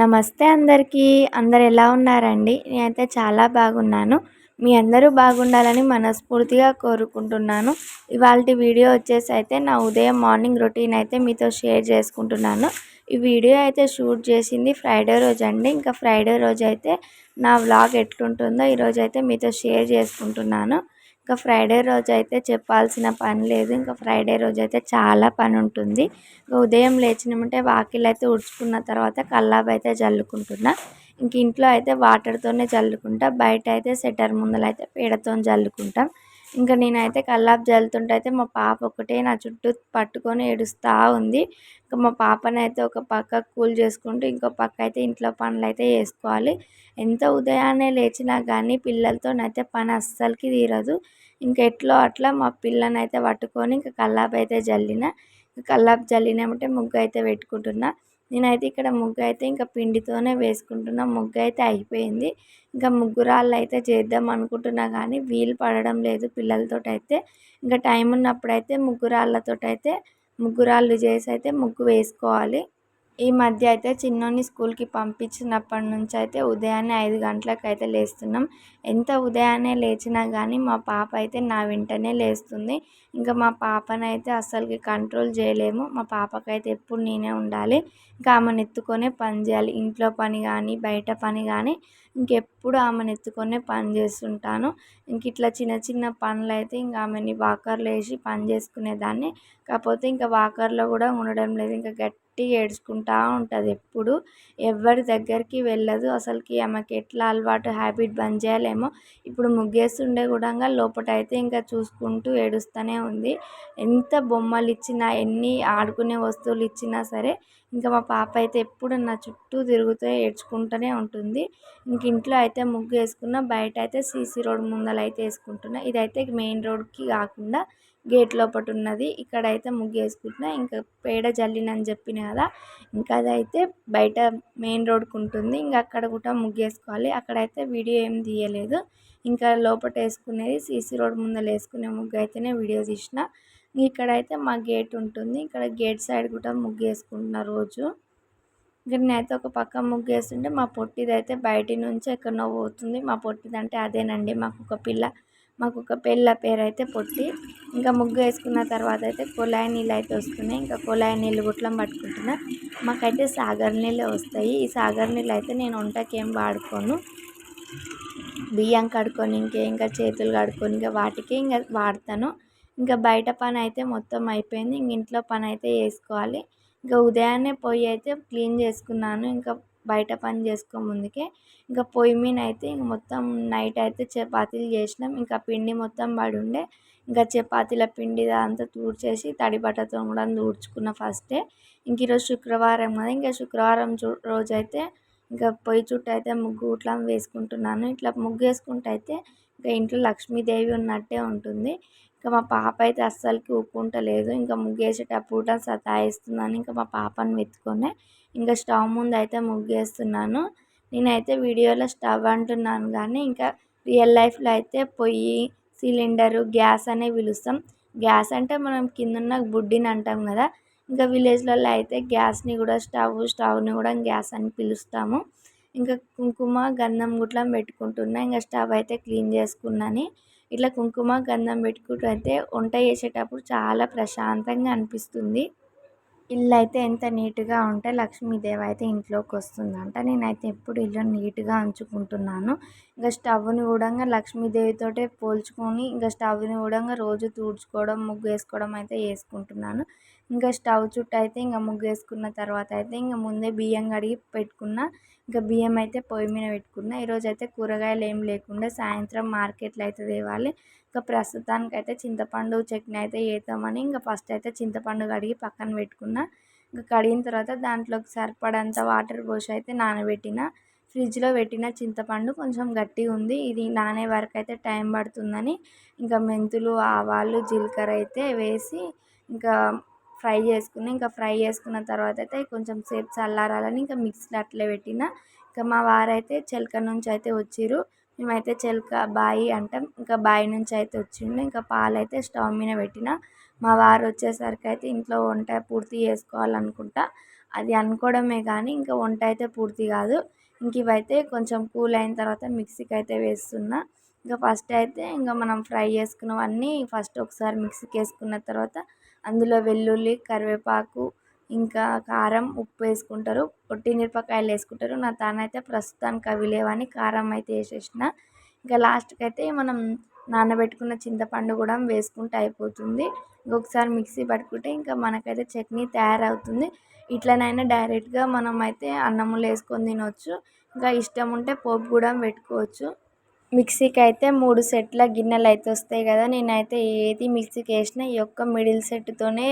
నమస్తే అందరికీ. అందరు ఎలా ఉన్నారండి? నేనైతే చాలా బాగున్నాను. మీ అందరూ బాగుండాలని మనస్ఫూర్తిగా కోరుకుంటున్నాను. ఇవాళ వీడియో వచ్చేసి అయితే నా ఉదయం మార్నింగ్ రొటీన్ అయితే మీతో షేర్ చేసుకుంటున్నాను. ఈ వీడియో అయితే షూట్ చేసింది ఫ్రైడే రోజు అండి. ఇంకా ఫ్రైడే రోజు అయితే నా వ్లాగ్ ఎట్లుంటుందో ఈరోజు అయితే మీతో షేర్ చేసుకుంటున్నాను. ఇంకా ఫ్రైడే రోజు అయితే చెప్పాల్సిన పని లేదు. ఇంకా ఫ్రైడే రోజు అయితే చాలా పని ఉంటుంది. ఉదయం లేచినామంటే వాకిల్ అయితే ఉడుచుకున్న తర్వాత కల్లాపు అయితే చల్లుకుంటున్నా ఇంక ఇంట్లో అయితే వాటర్తోనే చల్లుకుంటా బయట అయితే సెటర్ ముందల అయితే పేడతో చల్లుకుంటాం ఇంకా నేనైతే కల్లాపు జల్లుతుంటే అయితే మా పాప ఒకటే నా చుట్టూ పట్టుకొని ఏడుస్తూ ఉంది. ఇంకా మా పాపనైతే ఒక పక్క కూల్ చేసుకుంటూ ఇంకో పక్క అయితే ఇంట్లో పనులు అయితే చేసుకోవాలి. ఎంత ఉదయాన్నే లేచినా కానీ పిల్లలతోనైతే పని అస్సలకి తీరదు. ఇంకా ఎట్లో అట్లా మా పిల్లని పట్టుకొని ఇంకా కల్లాపు అయితే జల్లిన కల్లాపు జల్లినామంటే ముగ్గు అయితే పెట్టుకుంటున్నా. నేనైతే ఇక్కడ ముగ్గు అయితే ఇంకా పిండితోనే వేసుకుంటున్నా. ముగ్గు అయితే అయిపోయింది. ఇంకా ముగ్గురాళ్ళు అయితే చేద్దాం అనుకుంటున్నా కానీ వీలు పడడం లేదు పిల్లలతో అయితే ఇంకా టైం ఉన్నప్పుడు అయితే ముగ్గురాళ్ళతో అయితే ముగ్గురాళ్ళు చేసి అయితే ముగ్గు వేసుకోవాలి. ఈ మధ్య అయితే చిన్నోని స్కూల్కి పంపించినప్పటి నుంచి అయితే ఉదయాన్నే ఐదు గంటలకు అయితే లేస్తున్నాం. ఎంత ఉదయాన్నే లేచినా కానీ మా పాప అయితే నా వెంటనే లేస్తుంది. ఇంకా మా పాపనైతే అస్సలకి కంట్రోల్ చేయలేము. మా పాపకైతే ఎప్పుడు నేనే ఉండాలి. ఇంకా ఆమెను ఎత్తుకొనే పని చేయాలి. ఇంట్లో పని కానీ బయట పని కానీ ఇంకెప్పుడు ఆమెను ఎత్తుకొనే పని చేస్తుంటాను. ఇంక ఇట్లా చిన్న చిన్న పనులు అయితే ఇంకా ఆమెని వాకర్లో వేసి పని చేసుకునేదాన్ని. కాకపోతే ఇంకా వాకర్లో కూడా ఉండడం లేదు. ఇంకా గట్టి పెట్టి ఏడ్చుకుంటూ ఉంటుంది ఎప్పుడు. ఎవరి దగ్గరికి వెళ్ళదు. అసలుకి ఆమెకి ఎట్లా అలవాటు హ్యాబిట్ బంద్ చేయాలేమో. ఇప్పుడు ముగ్గేస్తుండే కూడా లోపల అయితే ఇంకా చూసుకుంటూ ఏడుస్తూనే ఉంది. ఎంత బొమ్మలు ఇచ్చినా ఎన్ని ఆడుకునే వస్తువులు ఇచ్చినా సరే ఇంకా మా పాప అయితే ఎప్పుడు నా చుట్టూ తిరుగుతూ ఏడ్చుకుంటూనే ఉంటుంది. ఇంక ఇంట్లో అయితే ముగ్గు వేసుకున్న బయట అయితే సీసీ రోడ్ ముందలైతే అయితే వేసుకుంటున్నా. ఇదైతే మెయిన్ రోడ్కి కాకుండా గేట్ లోపల ఉన్నది. ఇక్కడ అయితే ముగ్గేసుకుంటున్నా. ఇంకా పేడ జల్లినని చెప్పిన కదా ఇంకా అదైతే బయట మెయిన్ రోడ్కు ఉంటుంది. ఇంకా అక్కడ కూడా ముగ్గేసుకోవాలి. అక్కడైతే వీడియో ఏం తీయలేదు. ఇంకా లోపట వేసుకునేది సీసీ రోడ్ ముందర వేసుకునే ముగ్గు అయితేనే వీడియో తీసిన. ఇక్కడైతే మా గేట్ ఉంటుంది. ఇక్కడ గేట్ సైడ్ కూడా ముగ్గు వేసుకుంటున్నా రోజు. ఇక్కడ నేనైతే ఒక పక్క ముగ్గు వేస్తుంటే మా పొట్టిదైతే బయటి నుంచి ఎక్కడో పోతుంది. మా పొట్టిదంటే అదేనండి. మాకు ఒక పిల్ల మాకు ఒక పెళ్ళ పేరు అయితే పొట్టి. ఇంకా ముగ్గు వేసుకున్న తర్వాత అయితే కుళాయి నీళ్ళు అయితే వస్తున్నాయి. ఇంకా కుళాయి నీళ్ళు గుట్లం పట్టుకుంటున్నా. మాకైతే సాగర్ నీళ్ళే వస్తాయి. ఈ సాగర్ నీళ్ళు అయితే నేను వంటకి ఏం వాడుకోను. బియ్యం కడుక్కొని ఇంకే ఇంకా చేతులు కడుక్కొని ఇంకా వాటికి ఇంకా వాడతాను. ఇంకా బయట పని అయితే మొత్తం అయిపోయింది. ఇంక ఇంట్లో పని అయితే వేసుకోవాలి. ఇంకా ఉదయాన్నే పొయ్యి అయితే క్లీన్ చేసుకున్నాను. ఇంకా బయట పని చేసుకో ముందుకే. ఇంకా పొయ్యి మీద అయితే ఇంక మొత్తం నైట్ అయితే చపాతీలు చేసినాం. ఇంకా పిండి మొత్తం పడి ఉండే. ఇంకా చపాతీల పిండి అంతా తూడ్చేసి తడి బట్టతో కూడా తూడ్చుకున్న ఫస్టే ఇంక ఈరోజు శుక్రవారం కదా ఇంకా శుక్రవారం రోజు అయితే ఇంకా పొయ్యి చుట్టూ అయితే ముగ్గు ఇట్లా వేసుకుంటున్నాను. ఇట్లా ముగ్గు వేసుకుంటే అయితే ఇంకా ఇంట్లో లక్ష్మీదేవి ఉన్నట్టే ఉంటుంది. ఇంకా మా పాప అయితే అస్సలకి ఊపుకుంటలేదు. ఇంకా ముగ్గేసేటప్పుడు సతాయిస్తుందని ఇంకా మా పాపని వెతుకొని ఇంకా స్టవ్ ముందు అయితే ముగ్గేస్తున్నాను. నేనైతే వీడియోలో స్టవ్ అంటున్నాను కానీ ఇంకా రియల్ లైఫ్లో అయితే పొయ్యి సిలిండరు గ్యాస్ అనే పిలుస్తాం. గ్యాస్ అంటే మనం కిందన్న బుడ్డిని అంటాం కదా. ఇంకా విలేజ్లలో అయితే గ్యాస్ని కూడా స్టవ్ స్టవ్ని కూడా గ్యాస్ అని పిలుస్తాము. ఇంకా కుంకుమ గంధం గుట్లం పెట్టుకుంటున్నా. ఇంకా స్టవ్ అయితే క్లీన్ చేసుకున్నాను. ఇట్లా కుంకుమ గంధం పెట్టుకుంటూ అయితే వంట చేసేటప్పుడు చాలా ప్రశాంతంగా అనిపిస్తుంది. ఇల్లు అయితే ఎంత నీట్గా ఉంటే లక్ష్మీదేవి అయితే ఇంట్లోకి వస్తుందంట. నేనైతే ఎప్పుడు ఇల్లు నీట్గా ఉంచుకుంటున్నాను. ఇంకా స్టవ్ని కూడా లక్ష్మీదేవితోటే పోల్చుకొని ఇంకా స్టవ్ని కూడా రోజు తుడుచుకోవడం ముగ్గు వేసుకోవడం అయితే వేసుకుంటున్నాను. ఇంకా స్టవ్ చుట్టూ అయితే ఇంకా ముగ్గు వేసుకున్న తర్వాత అయితే ఇంకా ముందే బియ్యం కడిగి పెట్టుకున్న ఇంకా బియ్యం అయితే పొయ్యి మీద పెట్టుకున్న. ఈరోజు అయితే కూరగాయలు ఏం లేకుండా సాయంత్రం మార్కెట్లో అయితే తేవాలి. ఇంకా ప్రస్తుతానికి అయితే చింతపండు చట్నీ అయితే వేద్దామని ఇంకా ఫస్ట్ అయితే చింతపండు కడిగి పక్కన పెట్టుకున్న. ఇంకా కడిగిన తర్వాత దాంట్లోకి సరిపడంత వాటర్ పోసి అయితే నానబెట్టిన. ఫ్రిడ్జ్లో పెట్టిన చింతపండు కొంచెం గట్టిగా ఉంది. ఇది నానే వరకు అయితే టైం పడుతుందని. ఇంకా మెంతులు ఆవాలు జీలకర్ర అయితే వేసి ఇంకా ఫ్రై చేసుకుని ఇంకా ఫ్రై చేసుకున్న తర్వాత అయితే కొంచెం సేపు చల్లారాలని ఇంకా మిక్సీలో అట్లే పెట్టిన. ఇంకా మా వారైతే చిలక నుంచి అయితే వచ్చిర్రు. మేమైతే చెలక బాయి అంటాం. ఇంకా బాయి నుంచి అయితే వచ్చిండు. ఇంకా పాలు అయితే స్టవ్ మీద పెట్టిన. మా వారు వచ్చేసరికి అయితే ఇంట్లో వంట పూర్తి చేసుకోవాలనుకుంటా. అది అనుకోవడమే కానీ ఇంకా వంట అయితే పూర్తి కాదు. ఇంక ఇవైతే కొంచెం కూల్ అయిన తర్వాత మిక్సీకి అయితే వేస్తున్నా. ఇంకా ఫస్ట్ అయితే ఇంకా మనం ఫ్రై చేసుకున్నవన్నీ ఫస్ట్ ఒకసారి మిక్సీకి వేసుకున్న తర్వాత అందులో వెల్లుల్లి కరివేపాకు ఇంకా కారం ఉప్పు వేసుకుంటారు. పొట్టి మిరపకాయలు వేసుకుంటారు. నా తానైతే ప్రస్తుతానికి అవి లేవని కారం అయితే వేసేసిన. ఇంకా లాస్ట్కి అయితే మనం నానబెట్టుకున్న చింతపండు కూడా వేసుకుంటే అయిపోతుంది. ఇంకొకసారి మిక్సీ పట్టుకుంటే ఇంకా మనకైతే చట్నీ తయారవుతుంది. ఇట్లనైనా డైరెక్ట్గా మనం అయితే అన్నంలో వేసుకొని తినవచ్చు ఇంకా ఇష్టం ఉంటే పోపు కూడా పెట్టుకోవచ్చు. మిక్సీకి అయితే మూడు సెట్ల గిన్నెలు అయితే వస్తాయి కదా నేనైతే ఏది మిక్సీకి వేసినా ఈ యొక్క మిడిల్ సెట్తోనే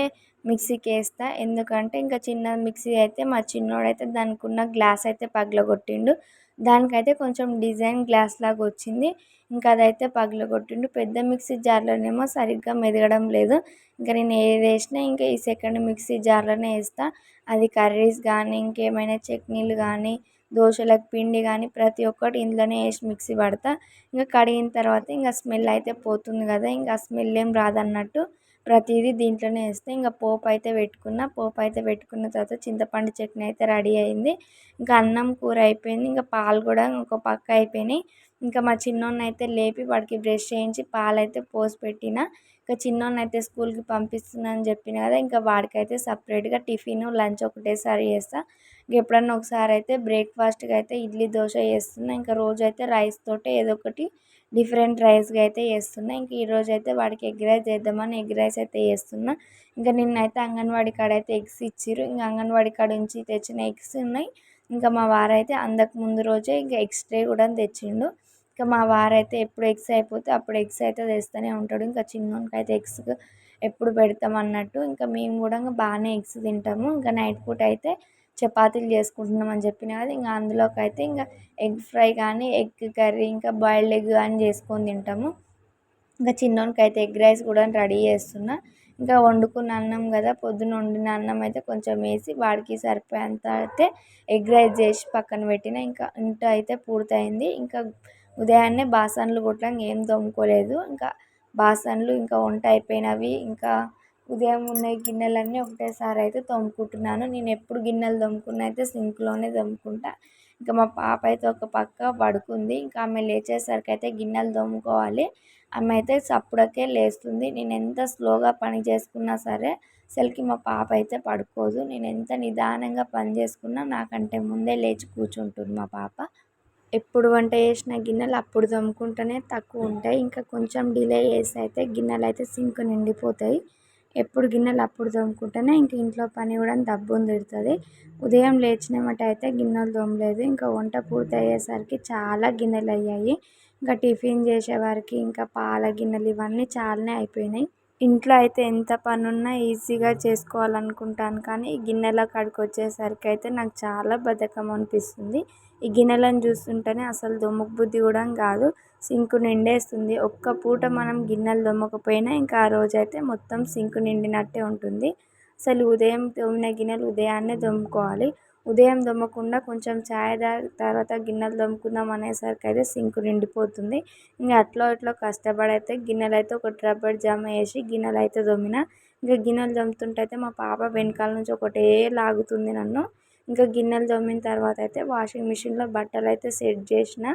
మిక్సీకి వేస్తా ఎందుకంటే ఇంకా చిన్న మిక్సీ అయితే మా చిన్నోడైతే దానికి ఉన్న గ్లాస్ అయితే పగలగొట్టిండు. దానికైతే కొంచెం డిజైన్ గ్లాస్ లాగా వచ్చింది ఇంకా అదైతే పగలగొట్టిండు. పెద్ద మిక్సీ జార్లోనేమో సరిగ్గా మెదగడం లేదు. ఇంకా నేను ఏది వేసినా ఇంకా ఈ సెకండ్ మిక్సీ జార్లోనే వేస్తా అది కర్రీస్ కానీ ఇంకేమైనా చట్నీలు కానీ దోశలకు పిండి కానీ ప్రతి ఒక్కటి ఇందులోనే వేసి మిక్సీ పడతా. ఇంకా కడిగిన తర్వాత ఇంకా స్మెల్ అయితే పోతుంది కదా ఇంకా స్మెల్ ఏం రాదన్నట్టు ప్రతిదీ దీంట్లోనే వేస్తే. ఇంకా పోపు అయితే పెట్టుకున్న పోపు అయితే పెట్టుకున్న తర్వాత చింతపండు చట్నీ అయితే రెడీ అయింది. ఇంకా అన్నం కూర అయిపోయింది ఇంకా పాలు కూడా ఒక పక్క అయిపోయినాయి. ఇంకా మా చిన్నోన్న అయితే లేపి వాడికి బ్రష్ చేయించి పాలు అయితే పోసి పెట్టిన. ఇంకా చిన్నోన్న అయితే స్కూల్కి పంపిస్తున్నా అని చెప్పిన కదా ఇంకా వాడికైతే సపరేట్గా టిఫిన్ లంచ్ ఒకటేసారి చేస్తా. ఎప్పుడన్నా ఒకసారి అయితే బ్రేక్ఫాస్ట్కి అయితే ఇడ్లీ దోశ వేస్తున్నా ఇంకా రోజు అయితే రైస్ తోటే ఏదో ఒకటి డిఫరెంట్ రైస్గా అయితే వేస్తున్నా ఇంక ఈరోజు అయితే వాడికి ఎగ్ రైస్ చేద్దామని ఎగ్ రైస్ అయితే వేస్తున్నా ఇంకా నిన్నైతే అంగన్వాడీ కాడ అయితే ఎగ్స్ ఇచ్చారు ఇంకా అంగన్వాడీ కాడ నుంచి తెచ్చిన ఎగ్స్ ఉన్నాయి. ఇంకా మా వారైతే అందకు ముందు రోజే ఇంకా ఎగ్స్ ట్రే కూడా తెచ్చిండు. ఇంకా మా వారైతే ఎప్పుడు ఎగ్స్ అయిపోతే అప్పుడు ఎగ్స్ అయితే తెస్తూనే ఉంటాడు. ఇంకా చిన్నోనికి అయితే ఎగ్స్ ఎప్పుడు పెడతాం అన్నట్టు. ఇంకా మేము కూడా బాగానే ఎగ్స్ తింటాము. ఇంకా నైట్ పూట అయితే చపాతీలు చేసుకుంటున్నాం అని చెప్పిన కదా ఇంకా అందులోకి అయితే ఇంకా ఎగ్ ఫ్రై కానీ ఎగ్ కర్రీ ఇంకా బాయిల్డ్ ఎగ్ కానీ చేసుకొని తింటాము. ఇంకా చిన్నోనికి అయితే ఎగ్ రైస్ కూడా రెడీ చేస్తున్నా. ఇంకా వండుకున్న అన్నం కదా పొద్దున వండిన అన్నం అయితే కొంచెం వేసి వాడికి సరిపోయేంత అయితే ఎగ్ రైస్ చేసి పక్కన పెట్టిన. ఇంకా ఇంట అయితే పూర్తయింది. ఇంకా ఉదయాన్నే బాసన్లు కూడా ఏం తోముకోలేదు. ఇంకా బాసన్లు ఇంకా వంట అయిపోయినవి ఇంకా ఉదయం ఉన్న గిన్నెలన్నీ ఒకటేసారి అయితే తోముకుంటున్నాను. నేను ఎప్పుడు గిన్నెలు తోముకున్న అయితే సింక్లోనే తోముకుంటా. ఇంకా మా పాప అయితే ఒక పక్క పడుకుంది. ఇంకా ఆమె లేచేసరికి అయితే గిన్నెలు తోముకోవాలి. ఆమె అయితే చప్పుడకే లేస్తుంది. నేను ఎంత స్లోగా పని చేసుకున్నా సరే అసలుకి మా పాప అయితే పడుకోదు. నేను ఎంత నిదానంగా పని చేసుకున్నా నాకంటే ముందే లేచి కూర్చుంటుంది మా పాప. ఎప్పుడు వంట చేసిన గిన్నెలు అప్పుడు తోముకుంటేనే తక్కువ ఉంటాయి. ఇంకా కొంచెం డిలే చేసి అయితే గిన్నెలు అయితే సింక్ నిండిపోతాయి. ఎప్పుడు గిన్నెలు అప్పుడు తోముకుంటేనే ఇంక ఇంట్లో పని కూడా దబ్బుని తిడుతుంది. ఉదయం లేచినామట అయితే గిన్నెలు తోమలేదు. ఇంకా వంట పూర్తి అయ్యేసరికి చాలా గిన్నెలు అయ్యాయి. ఇంకా టిఫిన్ చేసేవారికి ఇంకా పాల గిన్నెలు ఇవన్నీ చాలానే అయిపోయినాయి. ఇంట్లో అయితే ఎంత పని ఉన్నా ఈజీగా చేసుకోవాలనుకుంటాను కానీ ఈ గిన్నెల కాడికి వచ్చేసరికి అయితే నాకు చాలా బద్ధకం అనిపిస్తుంది. ఈ గిన్నెలను చూస్తుంటేనే అసలు దుమ్ముకు బుద్ధి కూడా కాదు. సింకు నిండేస్తుంది. ఒక్క పూట మనం గిన్నెలు తోమకపోయినా ఇంకా ఆ రోజైతే మొత్తం సింకు నిండినట్టే ఉంటుంది. అసలు ఉదయం తోమిన గిన్నెలు ఉదయాన్నే తోముకోవాలి. ఉదయం తోమకుండా కొంచెం ఛాయ్ తాగి తర్వాత గిన్నెలు తోముకుందాం అనేసరికి అయితే సింకు నిండిపోతుంది. ఇంకా అట్లా ఇట్లా కష్టపడి అయితే గిన్నెలు అయితే ఒక రబ్బర్ జామ వేసి గిన్నెలు అయితే తోమిన ఇంకా గిన్నెలు తోముతుంటే అయితే మా పాప వెనకాల నుంచి ఒకటే లాగుతుంది నన్ను. ఇంకా గిన్నెలు తోమిన తర్వాత అయితే వాషింగ్ మిషన్లో బట్టలు అయితే సెట్ చేసిన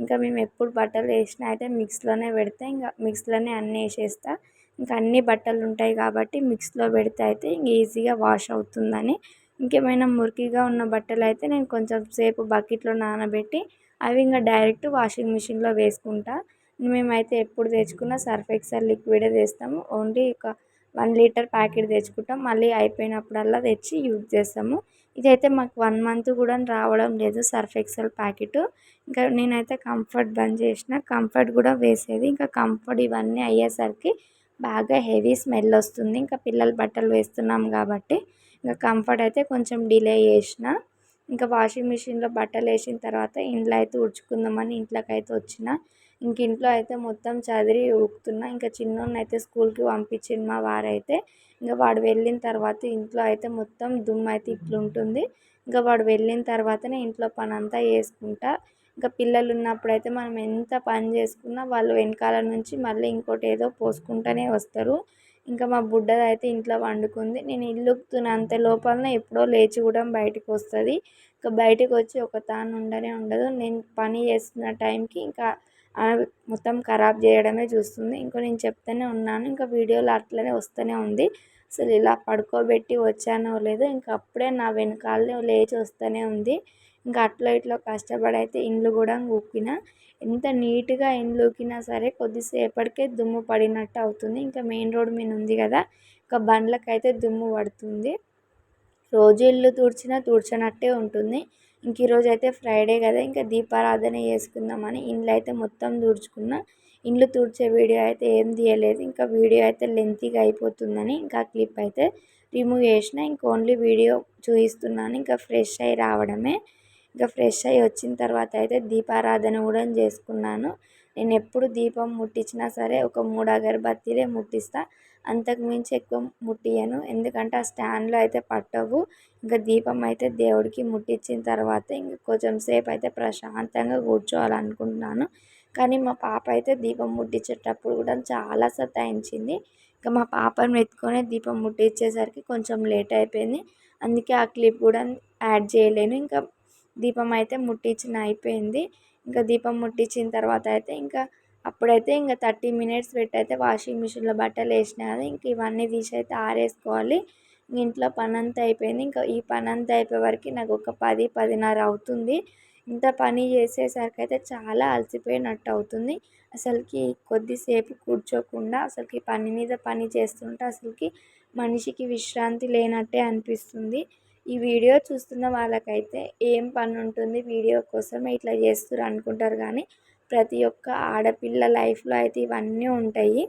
ఇంకా మేము ఎప్పుడు బట్టలు వేసినా అయితే మిక్స్లోనే పెడితే ఇంకా మిక్స్లోనే అన్నీ వేసేస్తా. ఇంకా అన్ని బట్టలు ఉంటాయి కాబట్టి మిక్స్లో పెడితే అయితే ఇంక ఈజీగా వాష్ అవుతుందని. ఇంకేమైనా మురికిగా ఉన్న బట్టలు అయితే నేను కొంచెం సేపు బకెట్లో నానబెట్టి అవి ఇంకా డైరెక్ట్ వాషింగ్ మిషన్లో వేసుకుంటా. మేమైతే ఎప్పుడు తెచ్చుకున్న సర్ఫ్ ఎక్సెల్ లిక్విడే తెస్తాము. ఓన్లీ ఒక వన్ లీటర్ ప్యాకెట్ తెచ్చుకుంటాం. మళ్ళీ అయిపోయినప్పుడల్లా తెచ్చి యూజ్ చేస్తాము. ఇదైతే మాకు వన్ మంత్ కూడా రావడం లేదు సర్ఫ్ ఎక్సెల్ ప్యాకెట్. ఇంకా నేనైతే కంఫర్ట్ బంద్ చేసిన. కంఫర్ట్ కూడా వేసేది. ఇంకా కంఫర్ట్ ఇవన్నీ అయ్యేసరికి బాగా హెవీ స్మెల్ వస్తుంది. ఇంకా పిల్లల బట్టలు వేస్తున్నాం కాబట్టి ఇంకా కంఫర్ట్ అయితే కొంచెం డిలే చేసిన. ఇంకా వాషింగ్ మిషన్లో బట్టలు వేసిన తర్వాత ఇంట్లో అయితే ఉడుచుకుందామని ఇంట్లోకి అయితే వచ్చిన. ఇంక ఇంట్లో అయితే మొత్తం చదిరి ఊపుతున్నా ఇంకా చిన్నోడిని అయితే స్కూల్కి పంపించింది మా వారైతే. ఇంకా వాడు వెళ్ళిన తర్వాత ఇంట్లో అయితే మొత్తం దుమ్ము అయితే ఇట్లుంటుంది ఇంకా వాడు వెళ్ళిన తర్వాతనే ఇంట్లో పని అంతా చేసుకుంటా. ఇంకా పిల్లలు ఉన్నప్పుడు అయితే మనం ఎంత పని చేసుకున్నా వాళ్ళు వెనకాల నుంచి మళ్ళీ ఇంకోటి ఏదో పోసుకుంటూనే వస్తారు. ఇంకా మా బుడ్డది అయితే ఇంట్లో వండుకుంది. నేను ఇల్లుకుతున్న అంత లోపలనే ఎప్పుడో లేచి కూడా బయటకు వస్తుంది. ఇంకా బయటకు వచ్చి ఒక తాను ఉండనే ఉండదు. నేను పని చేస్తున్న టైంకి ఇంకా మొత్తం ఖరాబ్ చేయడమే చూస్తుంది. ఇంకో నేను చెప్తూనే ఉన్నాను. ఇంకా వీడియోలు అట్లనే వస్తూనే ఉంది. అసలు ఇలా పడుకోబెట్టి వచ్చానో లేదో ఇంకా అప్పుడే నా వెనకాలనే లేచి వస్తూనే ఉంది. ఇంకా అట్లా ఇట్లా కష్టపడి అయితే ఇండ్లు కూడా ఊకిన. ఎంత నీట్గా ఇండ్లు ఊకినా సరే కొద్దిసేపటికే దుమ్ము పడినట్టు అవుతుంది. ఇంకా మెయిన్ రోడ్ మీద ఉంది కదా ఇంకా బండ్లకైతే దుమ్ము పడుతుంది. రోజు ఇల్లు తుడిచినా తుడిచినట్టే ఉంటుంది. ఇంక ఈరోజు అయితే ఫ్రైడే కదా ఇంకా దీపారాధన చేసుకుందామని ఇండ్లు అయితే మొత్తం తుడుచుకున్నా. ఇండ్లు తుడిచే వీడియో అయితే ఏం తీయలేదు ఇంకా వీడియో అయితే లెంతీగా అయిపోతుందని ఇంకా క్లిప్ అయితే రిమూవ్ చేసిన ఇంక ఓన్లీ వీడియో చూపిస్తున్నాను. ఇంకా ఫ్రెష్ అయ్యి రావడమే. ఇంకా ఫ్రెష్ అయ్యి వచ్చిన తర్వాత అయితే దీపారాధన కూడా చేసుకున్నాను. నేను ఎప్పుడు దీపం ముట్టించినా సరే ఒక మూడు అగరబత్తీలే ముట్టిస్తా. అంతకు మించి ఎక్కువ ముట్టియను ఎందుకంటే ఆ స్టాండ్లో అయితే పట్టవు. ఇంకా దీపం అయితే దేవుడికి ముట్టించిన తర్వాత ఇంక కొంచెం సేపు అయితే ప్రశాంతంగా కూర్చోవాలనుకుంటున్నాను. కానీ మా పాప అయితే దీపం ముట్టించేటప్పుడు కూడా చాలా సతాయించింది. ఇంకా మా పాపను ఎత్తుకొని దీపం ముట్టించేసరికి కొంచెం లేట్ అయిపోయింది. అందుకే ఆ క్లిప్ కూడా యాడ్ చేయలేను. ఇంకా దీపం అయితే ముట్టించిన అయిపోయింది. ఇంకా దీపం ముట్టించిన తర్వాత అయితే ఇంకా అప్పుడైతే ఇంకా థర్టీ మినిట్స్ పెట్టి అయితే వాషింగ్ మిషన్లో బట్టలు వేసిన కదా ఇంక ఇవన్నీ తీసి అయితే ఆరేసుకోవాలి. ఇంట్లో పని అంతా అయిపోయింది. ఇంకా ఈ పని అంతా అయిపోయే వరకు నాకు ఒక పది పదిన్నర అవుతుంది. ఇంత పని చేసేసరికి అయితే చాలా అలసిపోయినట్టు అవుతుంది. అసలుకి కొద్దిసేపు కూర్చోకుండా అసలుకి పని మీద పని చేస్తుంటే అసలుకి మనిషికి విశ్రాంతి లేనట్టే అనిపిస్తుంది. ఈ వీడియో చూస్తున్న వాళ్ళకైతే ఏం పని ఉంటుంది వీడియో కోసం ఇట్లా చేస్తారు అనుకుంటారు కానీ ప్రతి ఒక్క ఆడపిల్ల లైఫ్లో అయితే ఇవన్నీ ఉంటాయి.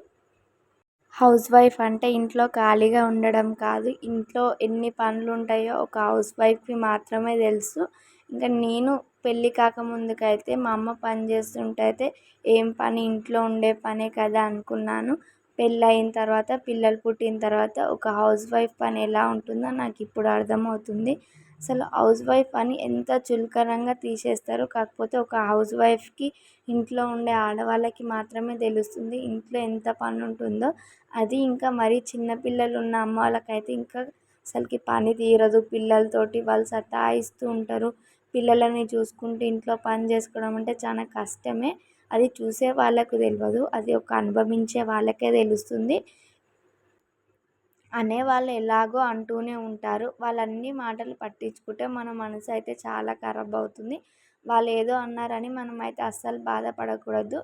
హౌస్ వైఫ్ అంటే ఇంట్లో ఖాళీగా ఉండడం కాదు. ఇంట్లో ఎన్ని పనులు ఉంటాయో ఒక హౌస్ వైఫ్కి మాత్రమే తెలుసు. ఇంకా నేను పెళ్ళి కాకముందుకైతే మా అమ్మ పని చేస్తుంటే అయితే ఏం పని ఇంట్లో ఉండే పనే కదా అనుకున్నాను. పెళ్ళయిన తర్వాత పిల్లలు పుట్టిన తర్వాత ఒక హౌస్ వైఫ్ పని ఎలా ఉంటుందో నాకు ఇప్పుడు అర్థమవుతుంది. అసలు హౌస్ వైఫ్ అని ఎంత చులకనంగా తీసేస్తారు కాకపోతే ఒక హౌస్ వైఫ్కి ఇంట్లో ఉండే ఆడవాళ్ళకి మాత్రమే తెలుస్తుంది ఇంట్లో ఎంత పని ఉంటుందో. అది ఇంకా మరీ చిన్నపిల్లలు ఉన్న అమ్మ వాళ్ళకైతే ఇంకా అసలుకి పని తీరదు. పిల్లలతోటి వాళ్ళు సతాయిస్తూ ఉంటారు. పిల్లలని చూసుకుంటూ ఇంట్లో పని చేసుకోవడం అంటే చాలా కష్టమే. అది చూసే వాళ్ళకు తెలియదు అది ఒక అనుభవించే వాళ్ళకే తెలుస్తుంది. అనే వాళ్ళు ఎలాగో అంటూనే ఉంటారు. వాళ్ళన్ని మాటలు పట్టించుకుంటే మన మనసు అయితే చాలా ఖరాబ్ అవుతుంది. వాళ్ళు ఏదో అన్నారని మనం అయితే అస్సలు బాధపడకూడదు.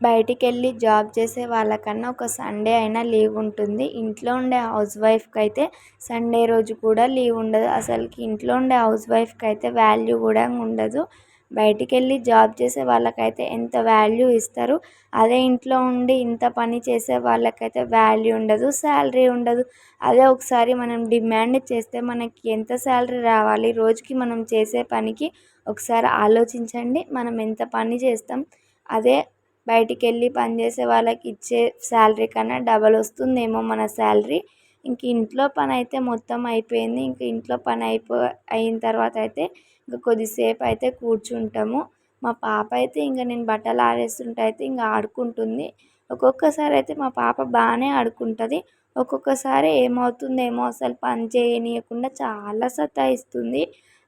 బయటికి వెళ్ళి జాబ్ చేసే వాళ్ళకన్నా ఒక సండే అయినా లీవ్ ఉంటుంది. ఇంట్లో ఉండే హౌస్ వైఫ్కి అయితే సండే రోజు కూడా లీవ్ ఉండదు. అసలుకి ఇంట్లో ఉండే హౌస్ వైఫ్కి అయితే వాల్యూ కూడా ఉండదు. బయటికి వెళ్ళి జాబ్ చేసే వాళ్ళకైతే ఎంత వాల్యూ ఇస్తారు? అదే ఇంట్లో ఉండి ఇంత పని చేసే వాళ్ళకైతే వాల్యూ ఉండదు శాలరీ ఉండదు. అదే ఒకసారి మనం డిమాండ్ చేస్తే మనకి ఎంత శాలరీ రావాలి? రోజుకి మనం చేసే పనికి ఒకసారి ఆలోచించండి మనం ఎంత పని చేస్తాం? అదే బయటికి వెళ్ళి పని చేసే వాళ్ళకి ఇచ్చే శాలరీ కన్నా డబల్ వస్తుందేమో మన శాలరీ. ఇంక ఇంట్లో పని అయితే మొత్తం అయిపోయింది. ఇంక ఇంట్లో పని అయిపో అయిన తర్వాత అయితే ఇంక కొద్దిసేపు అయితే కూర్చుంటాము. మా పాప అయితే ఇంక నేను బట్టలు ఆరేస్తుంటే అయితే ఇంకా ఆడుకుంటుంది. ఒక్కొక్కసారి అయితే మా పాప బాగానే ఆడుకుంటుంది. ఒక్కొక్కసారి ఏమవుతుందేమో అసలు పని చేయనీయకుండా చాలా సతాయిస్తుంది.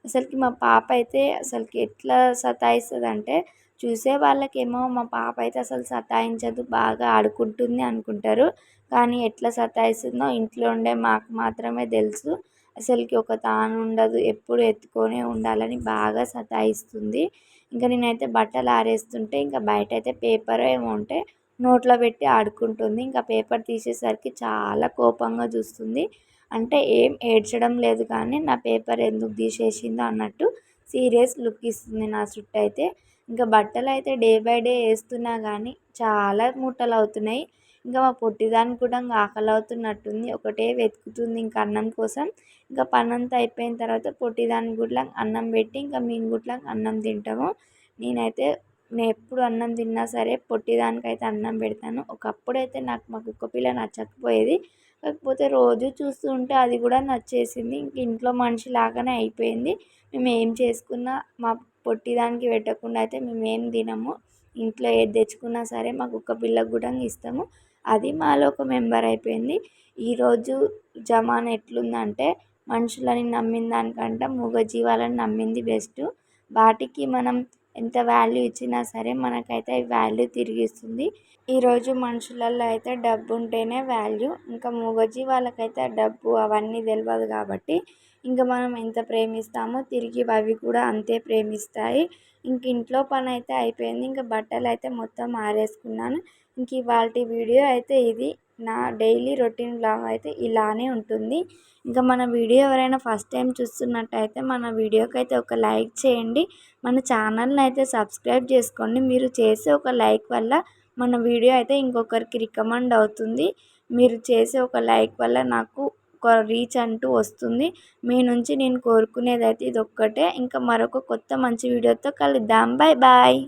అసలుకి మా పాప అయితే అసలుకి ఎట్లా సతాయిస్తుంది అంటే చూసే వాళ్ళకేమో మా పాప అయితే అసలు సతాయించదు బాగా ఆడుకుంటుంది అనుకుంటారు. కానీ ఎట్లా సతాయిస్తుందో ఇంట్లో ఉండే మాకు మాత్రమే తెలుసు. అసలుకి ఒక తాను ఉండదు ఎప్పుడు ఎత్తుకొనే ఉండాలని బాగా సతాయిస్తుంది. ఇంకా నేనైతే బట్టలు ఆరేస్తుంటే ఇంకా బయట అయితే పేపర్ ఏమో ఉంటే నోట్లో పెట్టి ఆడుకుంటుంది. ఇంకా పేపర్ తీసేసరికి చాలా కోపంగా చూస్తుంది. అంటే ఏం ఏడ్చడం లేదు కానీ నా పేపర్ ఎందుకు తీసేసిందో అన్నట్టు సీరియస్ లుక్ ఇస్తుంది నా చుట్టూ అయితే ఇంకా బట్టలు అయితే డే బై డే వేస్తున్నా కానీ చాలా మూటలు అవుతున్నాయి. ఇంకా మా పొట్టిదానికి కూడా ఇంకా ఆకలి అవుతున్నట్టుంది ఒకటే వెతుకుతుంది ఇంకా అన్నం కోసం. ఇంకా పని అంతా అయిపోయిన తర్వాత పొట్టిదానికి కూడా అన్నం పెట్టి ఇంకా మేము కూడా అన్నం తింటాము. నేనైతే నేను ఎప్పుడు అన్నం తిన్నా సరే పొట్టిదానికి అయితే అన్నం పెడతాను. ఒకప్పుడైతే నాకు మా కుక్క పిల్ల నచ్చకపోయేది. కాకపోతే రోజు చూస్తూ ఉంటే అది కూడా నచ్చేసింది. ఇంక ఇంట్లో మనిషి లాగానే అయిపోయింది. మేము ఏం చేసుకున్నా మా పొట్టిదానికి పెట్టకుండా అయితే మేము ఏం తినము. ఇంట్లో ఏది తెచ్చుకున్నా సరే మా కుక్క పిల్లకు కూడా ఇస్తాము. అది మాలో ఒక మెంబర్ అయిపోయింది. ఈరోజు జమానా ఎట్లుందంటే మనుషులని నమ్మిన దానికంటే మూగజీవాలని నమ్మింది బెస్ట్. వాటికి మనం ఎంత వాల్యూ ఇచ్చినా సరే మనకైతే వాల్యూ తిరిగి ఇస్తుంది ఈరోజు మనుషులలో అయితే డబ్బు ఉంటేనే వాల్యూ. ఇంకా మూగజీవాలకైతే డబ్బు అవన్నీ తెలియదు కాబట్టి ఇంకా మనం ఎంత ప్రేమిస్తామో తిరిగి అవి కూడా అంతే ప్రేమిస్తాయి. ఇంక ఇంట్లో పని అయితే అయిపోయింది. ఇంకా బట్టలు అయితే మొత్తం ఆరేసుకున్నాను. ఇంక ఇవాళ వీడియో అయితే ఇది. నా డైలీ రొటీన్ బ్లాగ్ అయితే ఇలానే ఉంటుంది. ఇంకా మన వీడియో ఎవరైనా ఫస్ట్ టైం చూస్తున్నట్టయితే మన వీడియోకి అయితే ఒక లైక్ చేయండి. మన ఛానల్ని అయితే సబ్స్క్రైబ్ చేసుకోండి. మీరు చేసే ఒక లైక్ వల్ల మన వీడియో అయితే ఇంకొకరికి రికమెండ్ అవుతుంది. మీరు చేసే ఒక లైక్ వల్ల నాకు ఒక రీచ్ అంటూ వస్తుంది. మీ నుంచి నేను కోరుకునేది అయితే ఇది ఒక్కటే ఇంకా మరొక కొత్త మంచి వీడియోతో కలుద్దాం. Bye bye